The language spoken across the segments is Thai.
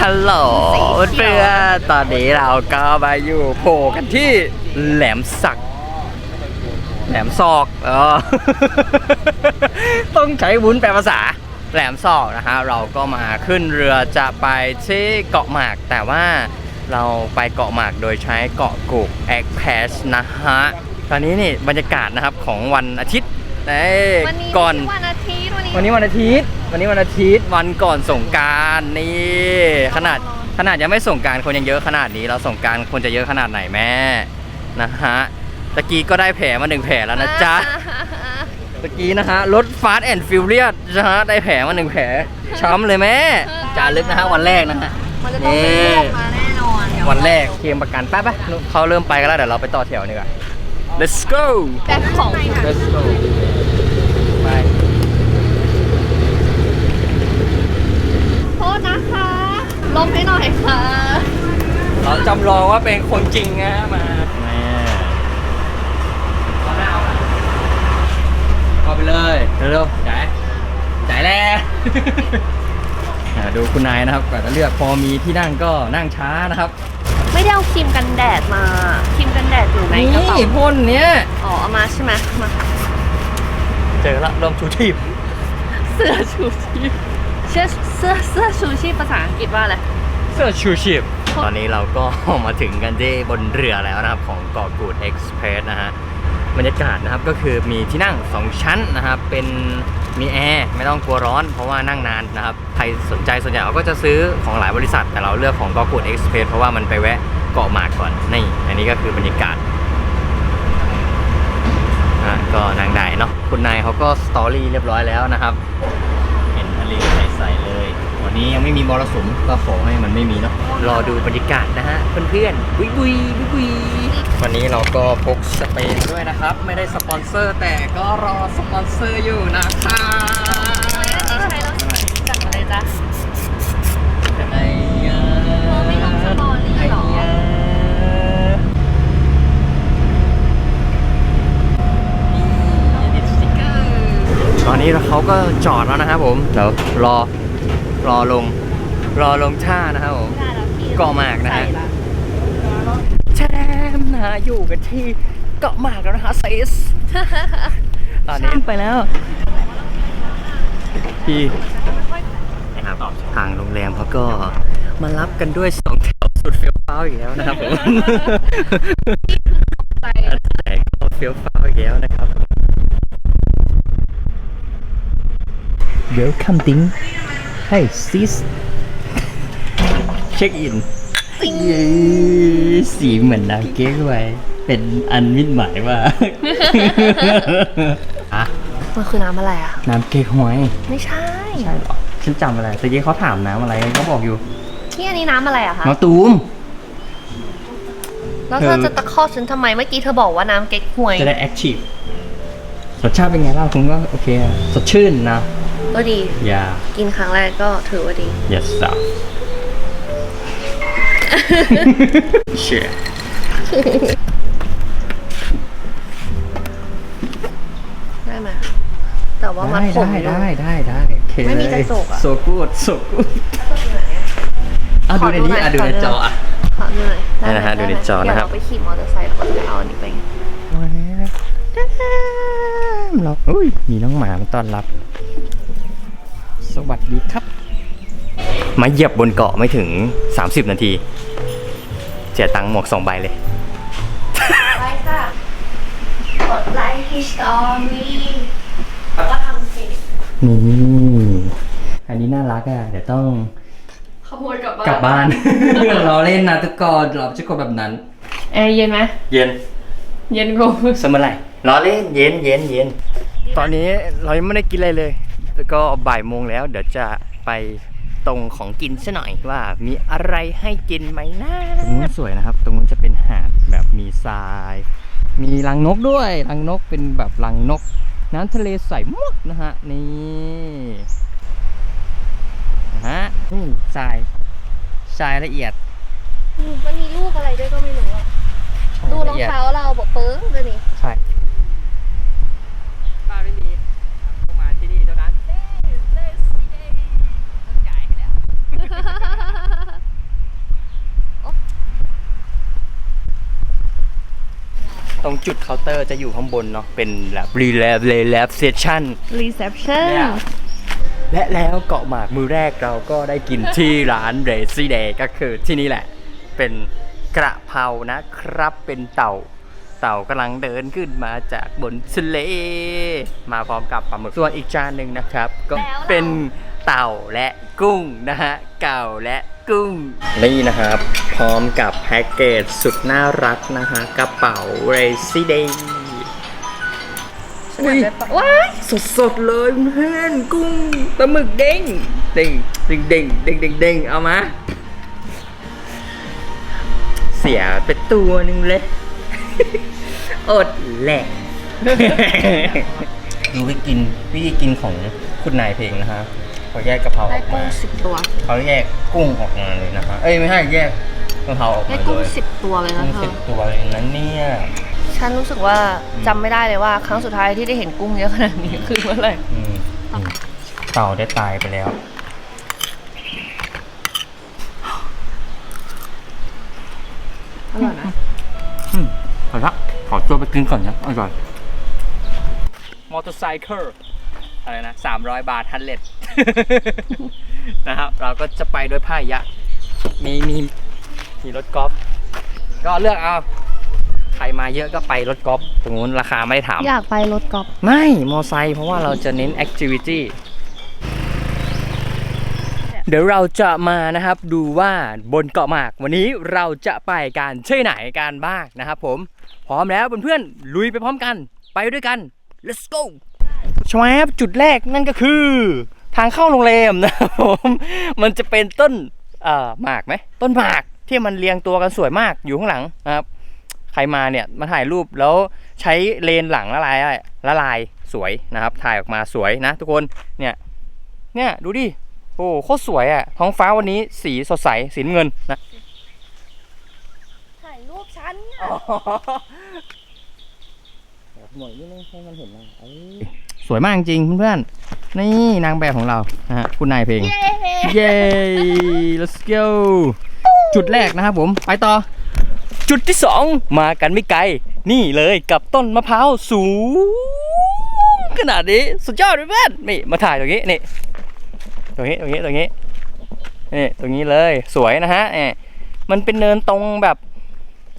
ฮัลโหลสีเขียวเพื่อนตอนนี้เราก็มาอยู่โผล่กันที่แหลมสัก แหลมซอกเออต้องใช้วุ้นแปลภาษา แหลมซอกนะฮะเราก็มาขึ้นเรือจะไปที่เกาะหมาก แต่ว่าเราไปเกาะหมากโดยใช้เกาะกุกแอคแพสนะฮะ ตอนนี้นี่บรรยากาศนะครับของวันอาทิตย์เอ้ยวันนี้ก่อนวันอาทิตย์วันนี้วันนี้วันอาทิตย์ วันนี้วันอาทิตย์วันก่อนสงกรารนี่ขนาดขนาดยังไม่สงกรารคนยังเยอะขนาดนี้เราสงกรารคนจะเยอะขนาดไหนแม่นะฮะตะกี้ก็ได้แผลมาหนึ่งแผลแล้วนะจ๊ะตะกี้นะฮะรถฟาสแอนด์ฟิวเรียสนะฮะได้แผลมาหนึ่งแผลช้ำเลยแม่จารึกนะฮะวันแรกนะฮะมันจะต้องเป็นเรื่องมาแน่นอนเดี๋ยวันแรกเคลมประกันแป๊บๆเขาเริ่มไปกันแล้วเดี๋ยวเราไปต่อแถวดีกว่า let's go แบ็คของ let's go ไป โทษนะคะลมให้หน่อยค่ะ เราจำล องว่าเป็นคนจริงนะมาแม่เข้าไปเลยเร็วๆจ่ายจ่ายแล้วอ่าดูคุณนายนะครับกว่าจะเลือกพอมีที่นั่งก็นั่งช้านะครับไม่ได้เอาครีมกันแดดมาครีมกันแดดอยู่ในกระเป๋านี่พ่นเนี้ยอ๋อเอามาใช่ไหมมาเจอละเริ่มชูชีพเสื้อชูชีพเสื้อเสื้อเสื้อชูชีพภาษาอังกฤษว่าอะไรเสื้อชูชีพ ตอนนี้เราก็มาถึงกันที่บนเรือแล้วนะครับของเกาะกูดเอ็กซ์เพรสนะฮะบรรยากาศนะครับก็คือมีที่นั่ง 2 ชั้นนะครับเป็นมีแอร์ไม่ต้องกลัวร้อนเพราะว่านั่งนานนะครับใครสนใจส่วนใหญ่เราก็จะซื้อของหลายบริษัท แต่เราเลือกของเกาะกูดเอ็กซ์เพรสเพราะว่ามันไปแวะเกาะหมากก่อนนี่อันนี้ก็คือบรรยากาศอะก็นั่งได้เนาะคุณนายเขาก็สตอรี่เรียบร้อยแล้วนะครับ เห็นทะเลใสๆเลย วันนี้ยังไม่มีมรสุมก็ขอให้มันไม่มีเนาะรอดูบรรยากาศนะฮะเพื่อนๆบุยบุยบุยบุยวันนี้เราก็พกสเปรย์ด้วยนะครับ ไม่ได้สปอนเซอร์ แต่ก็รอสปอนเซอร์อยู่นะคะใช้แล้วจัดอะไรจ๊ะไอ้ยาเธอไม่ลงสตอรี่เหรอไยานี่ติดสติ๊กเกอร์ตอนนี้เขาก็จอดแล้วนะครับผม เดี๋ยวรอ รอลง รอลงท่านะครับผมเกาะหมากนะฮะแชมนะฮะอยู่กันที่เกาะหมากแล้วนะฮะเซส ตอนนี้ไปแล้ว ที่นะครับทางโรงแรมเขาก็มารับกันด้วยสองแถวสุดเฟี้ยวฟ้าวอีกแล้วนะครับผมใจแต่ก็เฟี้ยวฟ้าวอีกแล้วนะครับ Welcome ding Hey sis เช็คอินสีเหมือนน้ำเก๊กไว้ เป็นอันมิดหมายว่าอะมันคือน้ำอะไรอะ น้ำเก๊กฮวย ไม่ใช่ ใช่เหรอ ฉันจำอะไรตะกี้เขาถามน้ำอะไรเขาบอกอยู่ที่อันนี้น้ำอะไรอะคะน้ำตูม แล้วเธอจะตะคอกฉันทำไมเมื่อกี้เธอบอกว่าน้ำเก๊กฮวย จะได้แอคทีฟรสชาติเป็นไงบ้างคุณก็โอเคอะสดชื่นนะ ก็ดีอย่ากินครั้งแรกก็ถือว่าดี yes sir เชื่อได้ไหมแต่ว่ามันได้ผมได้อยู่ได้ได้ได้โอเคไม่มีกระจกอะ โซกูดโซกูดอะดูในนี้อะดูในจออะ ขอดูหน่อยได้ไหมนะฮะดูในจอนะครับ เดี๋ยวเราไปขี่มอเตอร์ไซค์ก่อนจะเอาอันนี้ไปเราอุ้ยมีน้องหมามาต้อนรับ สวัสดีครับ มาเหยียบบนเกาะไม่ถึง 30 นาทีเสียตังค์หมวกสองใบเลย ไปค่ะ กดไลค์ที่สตอรี่ว่าทำสินี่ อันนี้น่ารักอะ เดี๋ยวต้องขโมยกลับบ้านกลับบ้าน เราเล่นนะทุกคนเราจะกดแบบนั้น แอร์เย็นไหมเย็น เย็นกูสมอไรล้อเล่นเย็นเย็นเย็น ตอนนี้เรายังไม่ได้กินอะไรเลย แล้วก็บ่ายโมงแล้ว เดี๋ยวจะไปตรงของกินซะหน่อยว่ามีอะไรให้กินไหมนะตรงนู้นสวยนะครับ ตรงนู้นจะเป็นหาดแบบมีทราย มีรังนกด้วยรังนกเป็นแบบรังนก น้ำทะเลใสมากนะฮะนี่นะฮะนี่ทรายทรายละเอียดมันมีลูกอะไรด้วยก็ไม่รู้อะดูรองเท้าเราบอกเปิ้งเลยนี่ใช่บ้านไม่มีต้องมาที่นี่เท่านั้นต้องจ่ายให้แล้ว รงจุดเคาน์เตอร์จะอยู่ข้างบนเนาะเป็นแบบรีแลบรีแลบเซชั่น reception เนี่ยและแล้วเกาะหมากมือแรกเราก็ได้กินที่ร้านเรซี่เดย์ก็คือที่นี่แหละ เป็นกระเพรานะครับเป็นเต่า เต่ากำลังเดินขึ้นมาจากบนทะเลมาพร้อมกับปลาหมึกส่วนอีกจานหนึ่งนะครับ ก็เป็นเต่าและกุ้งนะฮะเก่าและ กุ้ง นี่นะครับ พร้อมกับแพ็กเกจสุดน่ารักนะฮะกระเป๋าเรซี่เดย์ว้ายสดสดๆเลยเพื่อนกุ้งปลาหมึกเด้งเด้งเด้งเด้งเด้งเด้งเด้งเอามา เสียไปตัวหนึ่งเลยอดแหลกดูวิกินวิธีกินของคุณนายเพลงนะฮะ เขาแยกกะเพราอได้อกกุ้มางสิบตัว เขาแยกกุ้งออกมาเลยนะฮะเอ้ยไม่ใช่แยกกะเพราออกได้มากุ้งเลยสิบตัวเลยนะกุ้งเธสิอบตัวเลยนั้นเนี่ยฉันรู้สึกว่าจำไม่ได้เลยว่า ครั้งสุดท้ายที่ได้เห็นกุ้งเยอะขนาดนี้คือเมื่อไหร่ อืมอืมเต่าได้ตายไปแล้ว อร่อยนะ อืมเอาละขอตัวไปกินก่อนนะอร่อยมอเตอร์ไซค์อะไรนะสามร้อยบาททันเล็ด นะครับเราก็จะไปด้วยผ้ายะ มีมีมีรถกอล์ฟก็เลือกเอาใครมาเยอะก็ไปรถกอล์ฟตรงนู้นราคาไม่ได้ถาม อยากไปรถกอล์ฟไม่มอไซค์เพราะว่าเราจะเน้นแอคทิวิตี้เดี๋ยวเราจะมานะครับดูว่าบนเกาะหมาก วันนี้เราจะไปกันที่ไหนกันบ้างนะครับผมพร้อมแล้วเพื่อนๆลุยไปพร้อมกัน ไปด้วยกัน let's go ชวบจุดแรกนั่นก็คือ ทางเข้าโรงแรมนะครับผมมันจะเป็นต้นเอ่อหมากไหมต้นหมากที่มันเรียงตัวกันสวยมากอยู่ข้างหลังนะครับ ใครมาเนี่ยมาถ่ายรูปแล้วใช้เลนหลังละลายอะละลายสวยนะครับ ถ่ายออกมาสวยนะ ทุกคนเนี่ยเนี่ยดูดิโอ้โคตรสวยอะท้องฟ้าวันนี้สีสดใสสีน้ำเงินนะถ่ายรูปฉันหน่อยนิดนึงให้มันเห็น สวยมากจริงเพื่อนๆนี่นางแบบของเรานะฮะคุณนายเพลง เย้ let's go จุดแรกนะครับผมไปต่อ จุดที่สองมากันไม่ไกล นี่เลยกับต้นมะพร้าวสูงขนาดนี้สุดยอดเพื่อนๆนี่มาถ่ายตรงนี้นี่ตรงนี้ตรงนี้ตรงนี้นี่ตรงนี้เลยสวยนะฮะเนี่ยมันเป็นเนินตรงแบบ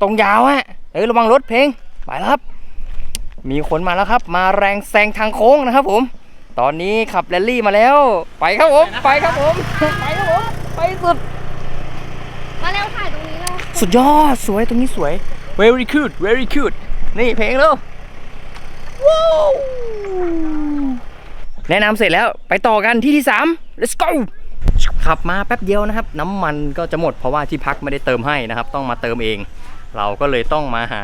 ตรงยาวอะเอ้ยระวังรถเพลงไปแล้วครับ มีคนมาแล้วครับ มาแรงแซงทางโค้งนะครับผม ตอนนี้ขับแรลลี่มาแล้ว ไปครับผม ไปครับผม ไปครับผม ไปสุด มาแล้วถ่ายตรงนี้แล้วสุดยอด สวย ตรงนี้สวย very cute very cute นี่เพลงแล้วว้าวแนะนำเสร็จแล้วไปต่อกันที่ที่ 3 let's go ขับมาแป๊บเดียวนะครับ น้ำมันก็จะหมดเพราะว่าที่พักไม่ได้เติมให้นะครับ ต้องมาเติมเอง เราก็เลยต้องมาหา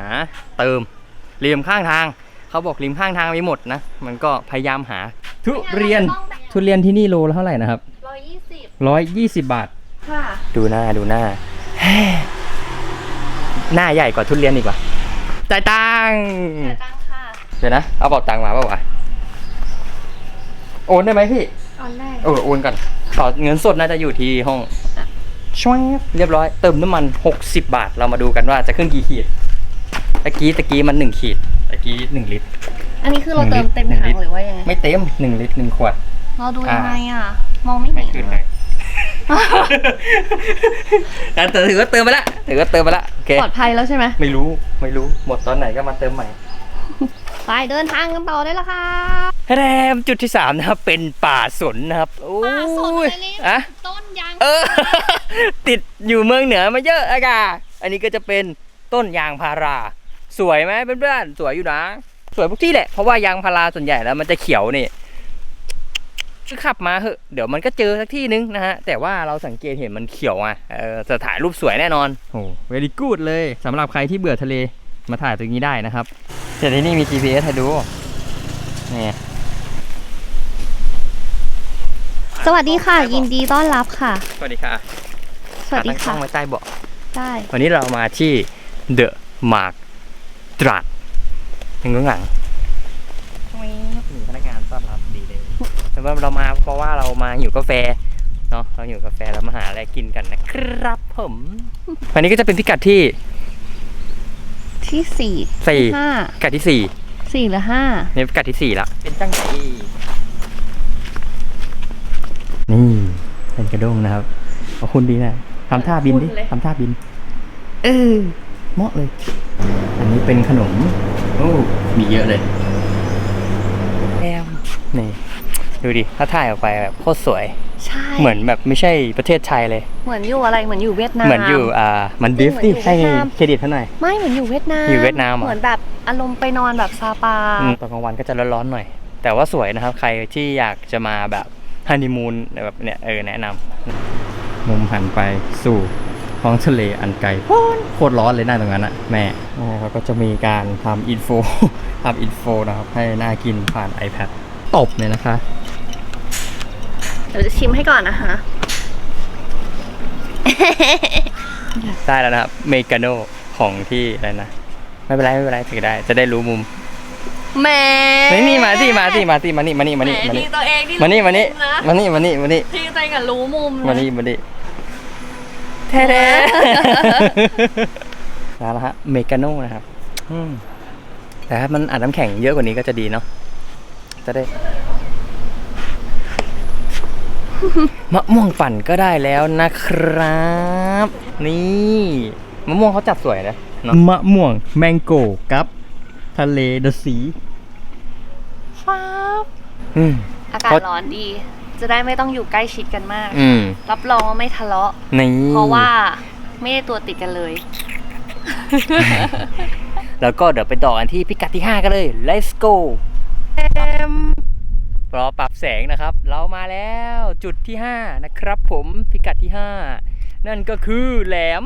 เติมริมข้างทาง เขาบอกริมข้างทางมีหมดนะ มันก็พยายามหา ทุเรียนทุเรียนที่นี่โลละเท่าไหร่นะครับร้อยยี่สิบร้อยยี่สิบบาท ค่ะ ดูหน้าดูหน้า หน้าใหญ่กว่าทุเรียนอีกว่าจ่ายตังค์จ่ายตังค่ะ เดี๋ยวนะ เอาเป๋าตังค์มาเปล่าวะโอนได้ไหมพี่ออนได้เออโอนก่อนต่อเงินสดน่าจะอยู่ที่ห้องช่วยเรียบร้อย เติมน้ำมัน 60 บาท เรามาดูกันว่าจะขึ้นกี่ขีด ตะกี้ตะกี้มัน 1 ขีด ตะกี้1ลิตร อันนี้คือเราหนึ่เติงมเต็มลิถัตงรหรือว่ายังไง ไม่เต็ม1ลิตร1ขวด เราดูยังไงอะ มองไม่ไม่เห็นขึ้นเลยแต่ถือว่าเติมไปละถือว่าเติมไปละโอเคปลอดภัยแล้วใช่ไหมไม่รู้ไม่รู้หมดตอนไหนก็มาเติมใหม่ไปเดินทางกันต่อได้แล้วค่ะแรมจุดที่สามนะครับเป็นป่าสนนะครับโอ้ยป่าสนอะไรเนี่ยอะต้นยางเออติดอยู่เมืองเหนือมาเยอะอะกาอันนี้ก็จะเป็นต้นยางพารา สวยไหมเพื่อนๆสวยอยู่นะ สวยพวกที่แหละ เพราะว่ายางพาราส่วนใหญ่แล้วมันจะเขียวนี่คือขับมาเหอะเดี๋ยวมันก็เจอสักที่นึงนะฮะ แต่ว่าเราสังเกตเห็นมันเขียวอะเออจะถ่ายรูปสวยแน่นอนโอ้ very good เลยสำหรับใครที่เบื่อทะเลมาถ่ายตรงนี้ได้นะครับแต่ที่นี่มี GPS ให้ดูนี่สวัสดีค่ะ ยินดีต้อนรับค่ะ สวัสดีค่ะสวัสดีตั้งกล้ค่ะองไว้ใต้เบาะได้วันนี้เรามาที่เดอะมาร์ก ตราดถึงข้างหลังมีพนักงานต้อนรับดีเลยแต่ว่าเรามาเพราะว่าเรามาหิวกาแฟเนาะเราหิวกาแฟแล้วมาหาอะไรกินกันนะครับผมวันนี้ก็จะเป็นพิกัดที่ที่สี่สี่ห้าพิกัดที่สี่สี่หรือห้านี่พิกัดที่สี่ละเป็นจังไหนนี่เป็นกระด้งนะครับขอบคุณดีนะทำท่าบินดิทำท่าบิน เออเหมาะเลยอั นนี้เป็นขนมโอ้มีเยอะเลยแอมนี่ดูดิถ้าถ่ายออกไปแบบโคตรสวย ใช่เหมือนแบบไม่ใช่ประเทศไทยเลย เหมือนอยู่อะไรเหมือนอยู่เวียดนาม เหมือนอยู่อ่ามันดิฟเหมือนดิอยู่ให้เวียดนามเครดิตเท่าหน่อยไม่เหมือนอยู่เวียดนามอยู่เวียดนามเหรอเหมือนแบบอารมณ์ไปนอนแบบซาปาอืมตอนกลางวันก็จะร้อนๆหน่อย แต่ว่าสวยนะครับ ใครที่อยากจะมาแบบฮันนีมูนแบบเนี้ยเออแนะนำมุมหันไปสู่ ท้องทะเลอันไกลโคตรร้อนเลยหน้าตรงนั้นอะแม่แม่เขาก็จะมีการทำอินโฟทำอินโฟนะครับ ให้น่ากินผ่าน iPad ตบเลยนะคะเดี๋ยวจะชิมให้ก่อนนะคะ ได้แล้วนะครับเมกาโนของที่อะไรนะ ไม่เป็นไรไม่เป็นไรถือได้ จะได้รู้มุมแหมนี่นี่มาสิมาสิมาสิมานี่มานี่มานี่แหมาทีนี่ตัวเองที่มานี่มานี่รู้มุะมานี่มานี่มานี่ทีตัวเองอะรู้มุมมานะนี่มานี่ แท้ๆแล้วนะฮะเมกาโน่นะครับอืมแต่ถ้ามันอัดน้ำแข็งเยอะกว่านี้ก็จะดีเนาะจะได้ มะม่วงปั่นก็ได้แล้วนะครับ นี่มะม่วงเขาจัดสวยนะเนอะมะม่วงแมงโก้กับ ทะเลเดอะซีฟ้าบอืมอากาศร้อนดี จะได้ไม่ต้องอยู่ใกล้ชิดกันมาก อืมรับรองว่าไม่ทะเลาะ นี่เพราะว่าไม่ได้ตัวติดกันเลย แล้วก็เดี๋ยวไปต่อกันที่พิกัดที่ 5 กันเลย let's go รอปรับแสงนะครับ เรามาแล้วจุดที่ 5 นะครับผมพิกัดที่ 5 นั่นก็คือแหลม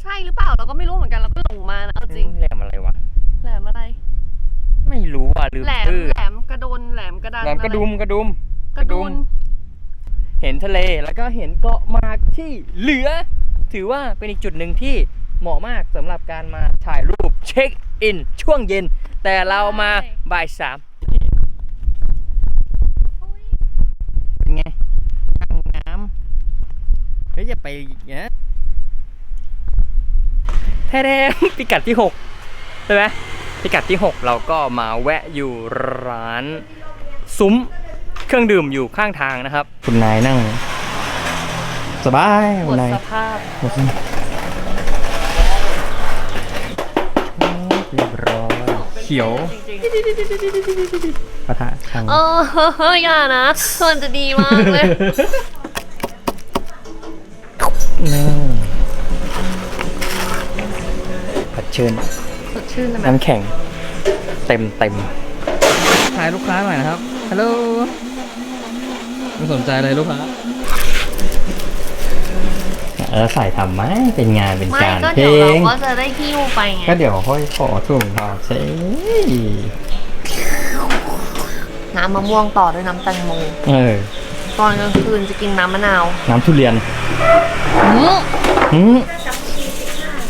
ใช่หรือเปล่าเราก็ไม่รู้เหมือนกันเราก็หลงมานะเอาจริง แหลมอะไรวะ แหลมอะไร ไม่รู้อะลืมแหลมชื่อแหลมกระโดนแหลมกระดานแหลมกระดุมกระดุม กระดุน เห็นทะเลแล้วก็เห็นเกาะหมากที่เหลือ ถือว่าเป็นอีกจุดหนึ่งที่เหมาะมากสำหรับการมาถ่ายรูปเช็คอินช่วงเย็น แต่เรามาบ่ายสามเป็นไงนั่งน้ำเฮ้ยอย่าไปอย่างเงี้ยแท้ๆพิกัดที่ 6 ใช่ไหมพิกัดที่ 6 เราก็มาแวะอยู่ร้านซุ้ม เครื่องดื่มอยู่ข้างทางนะครับ คุณนายนั่ง สบายหมคุดณนายสภาพหมดสเรียบร้อยเขียวปะทะทางเอออย่านะมันจะดีมากเลย นี่ผัดเชิญสดชื่นเลยไหมน้ำแข็ง เต็มเต็มถ่ายลูกค้าหน่อยนะครับ ฮัลโหล ไม่สนใจเลยลูกค้าเออใส่ทำไหมเป็นงานเป็นไม่การก็เพลเดี๋ยวเรางก็จะได้หิ้วไปไงก็เดี๋ยวค่อยขอถุงพอสิน้ำมะม่วงต่อด้วยน้ำแตงโมเออ ตอนกลางคืนจะกินน้ำมะนาวน้ำทุเรียนอืมอืม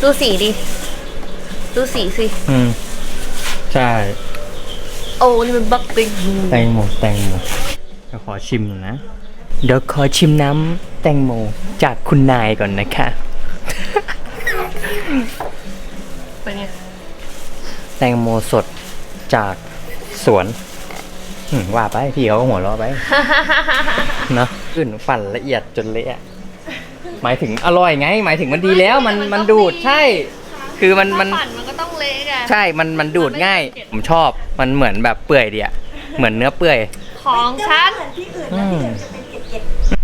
ดูสีดิดูสีสิ อืมใช่ โอ้นี่มันบักติ๊กแตงโมแตงโมเดี๋ยวข อชิมหน่อยนะ เดี๋ยวขอชิมน้ำแตงโมจากคุณนายก่อนนะคะ เป็นไงแตงโมสดจากสวนอืมว่าไป พี่เขาก็หัวเราะไป เนอะขึ้นปั่นละเอียดจนเละหมายถึงอร่อยไง หมายถึงมันดีแล้วมันมันดูดใช่ คือมันมัน ปั่นมันก็ต้องเละไง ใช่ มันมันดูดง่าย ผมชอบ มันเหมือนแบบเปื่อยดีอะเหมือนเนื้อเปื่อย ของฉัน เหมือนที่อื่นนะที่อื่นจะเป็นเกล็ด